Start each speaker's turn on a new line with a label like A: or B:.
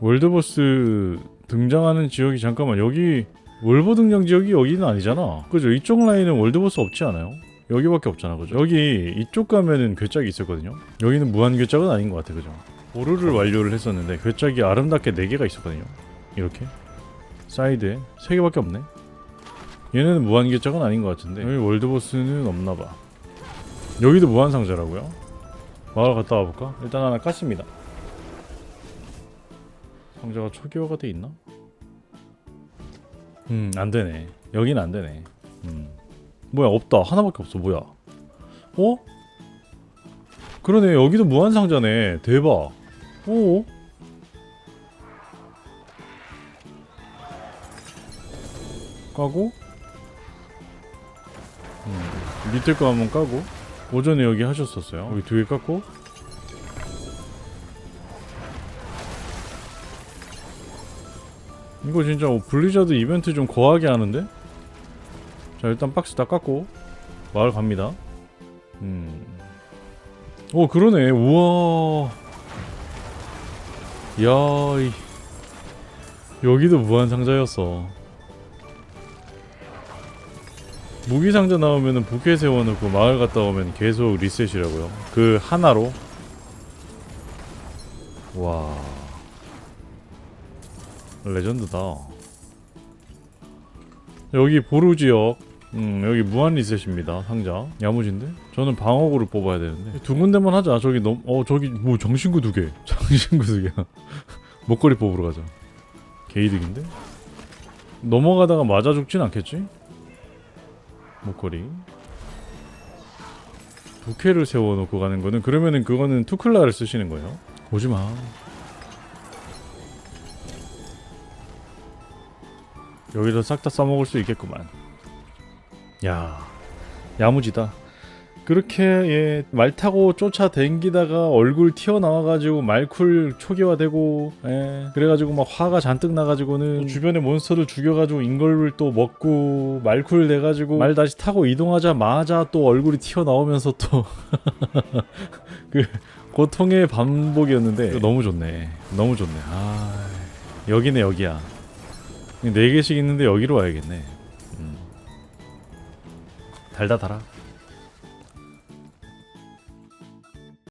A: 월드보스 등장하는 지역이 잠깐만 여기 월보 등장 지역이 여기는 아니잖아. 그죠? 이쪽 라인은 월드보스 없지 않아요? 여기밖에 없잖아 그죠? 여기 이쪽 가면은 괴짝이 있었거든요. 여기는 무한 괴짝은 아닌 것 같아 그죠? 보루를 완료를 했었는데 괴짝이 아름답게 4개가 있었거든요. 이렇게. 사이드에 3개밖에 없네. 얘네는 무한 괴짝은 아닌 것 같은데. 여기 월드보스는 없나봐. 여기도 무한 상자라고요? 마을 갔다 와볼까? 일단 하나 깠습니다 상자가 초기화가 돼 있나? 음, 안 되네. 여긴 안 되네. 음. 뭐야, 없다. 하나밖에 없어. 뭐야? 어? 그러네. 여기도 무한 상자네. 대박. 오. 까고 음, 밑에 거 한번 까고 오전에 여기 하셨었어요. 여기 두 개 깎고 이거 진짜 뭐 블리자드 이벤트 좀 거하게 하는데? 자 일단 박스 다 깎고 마을 갑니다. 음. 오 그러네. 우와. 야 이... 여기도 무한상자였어. 무기상자 나오면은 부캐 세워놓고 마을 갔다 오면 계속 리셋이라고요. 그 하나로. 와 레전드다. 여기 보루 지역. 음, 여기 무한 리셋입니다. 상자. 야무진데? 저는 방어구를 뽑아야 되는데. 두 군데만 하자. 저기 너무 어, 저기 뭐 정신구 두 개. 정신구 두 개야. 목걸이 뽑으러 가자. 개이득인데? 넘어가다가 맞아 죽진 않겠지? 목걸이. 부캐를 세워놓고 가는 거는 그러면은 그거는 투클라를 쓰시는 거예요. 오지 마. 여기서 싹다 써먹을 수 있겠구만. 야, 야무지다. 그렇게 예, 말 타고 쫓아댕기다가 얼굴 튀어나와가지고 말쿨 초기화되고 예, 그래가지고 막 화가 잔뜩 나가지고는 주변의 몬스터를 죽여가지고 인걸을 또 먹고 말쿨 돼가지고 말 다시 타고 이동하자마자 또 얼굴이 튀어나오면서 또 그 고통의 반복이었는데. 너무 좋네. 너무 좋네. 아 여기네 여기야 네 개씩 있는데 여기로 와야겠네. 음. 달다 달아.